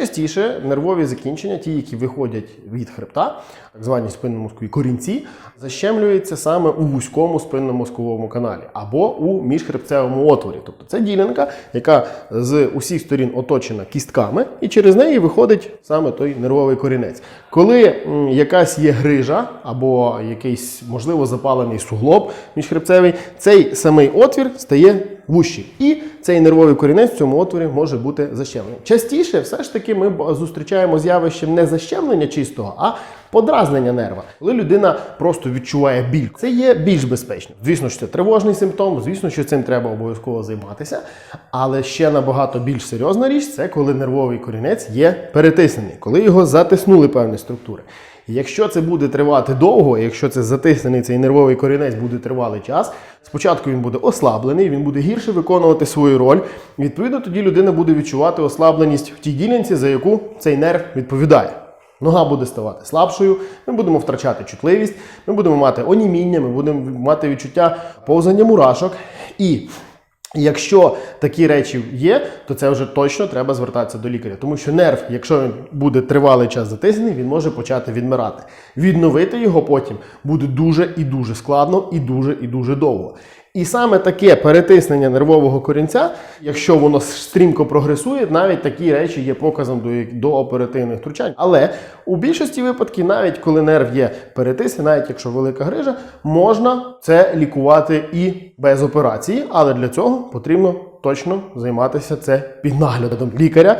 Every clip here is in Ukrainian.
Найчастіше нервові закінчення, ті, які виходять від хребта, так звані спинномозкові корінці, защемлюються саме у вузькому спинномозковому каналі або у міжхребцевому отворі. Тобто це ділянка, яка з усіх сторін оточена кістками, і через неї виходить саме той нервовий корінець. Коли якась є грижа або якийсь можливо запалений суглоб міжхребцевий, цей самий отвір стає вущий. І цей нервовий корінець в цьому отворі може бути защемлений. Частіше все ж таки ми зустрічаємо з явищем не защемлення чистого, а подразнення нерва. Коли людина просто відчуває біль, це є більш безпечно. Звісно, що це тривожний симптом, звісно, що цим треба обов'язково займатися. Але ще набагато більш серйозна річ це коли нервовий корінець є перетиснений, коли його затиснули певні структури. Якщо це буде тривати довго, якщо це затиснений цей нервовий корінець буде тривалий час, спочатку він буде ослаблений, він буде гірше виконувати свою роль. Відповідно, тоді людина буде відчувати ослабленість в тій ділянці, за яку цей нерв відповідає. Нога буде ставати слабшою, ми будемо втрачати чутливість, ми будемо мати оніміння, ми будемо мати відчуття повзання мурашок. І Якщо такі речі є, то це вже точно треба звертатися до лікаря, тому що нерв, якщо він буде тривалий час затиснений, він може почати відмирати. Відновити його потім буде дуже і дуже складно, і дуже і дуже довго. І саме таке перетиснення нервового корінця, якщо воно стрімко прогресує, навіть такі речі є показом до, до оперативних втручань. Але у більшості випадків, навіть коли нерв є перетисний, навіть якщо велика грижа, можна це лікувати і без операції, але для цього потрібно точно займатися це під наглядом лікаря.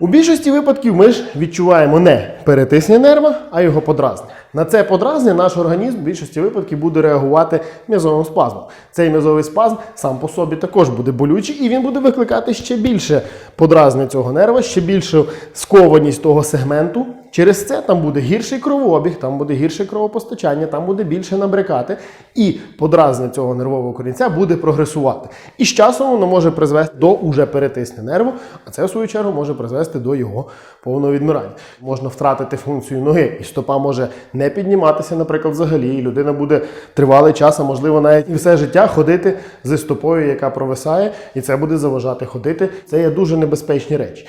У більшості випадків ми ж відчуваємо не перетисня нерва, а його подразнення. На це подразнення наш організм в більшості випадків буде реагувати м'язовим спазмом. Цей м'язовий спазм сам по собі також буде болючий, і він буде викликати ще більше подразнення цього нерва, ще більшу скованість того сегменту. Через це там буде гірший кровообіг, там буде гірше кровопостачання, там буде більше набрякати, і подразнення цього нервового корінця буде прогресувати. І з часом воно може призвести до уже перетиснення нерву, а це в свою чергу може призвести до його повного відмирання. Можна втратити функцію ноги, і стопа може не підніматися, наприклад, взагалі. І людина буде тривалий час, а можливо навіть і все життя ходити зі стопою, яка провисає, і це буде заважати ходити. Це є дуже небезпечні речі.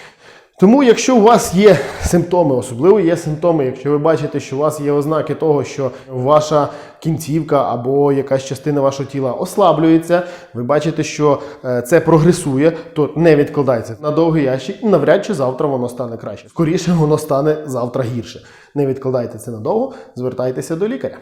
Тому, якщо у вас є симптоми, особливо є симптоми, якщо ви бачите, що у вас є ознаки того, що ваша кінцівка або якась частина вашого тіла ослаблюється, ви бачите, що е, це прогресує, то не відкладайте на довгий ящик, і навряд чи завтра воно стане краще. Скоріше воно стане завтра гірше. Не відкладайте це надовго, звертайтеся до лікаря.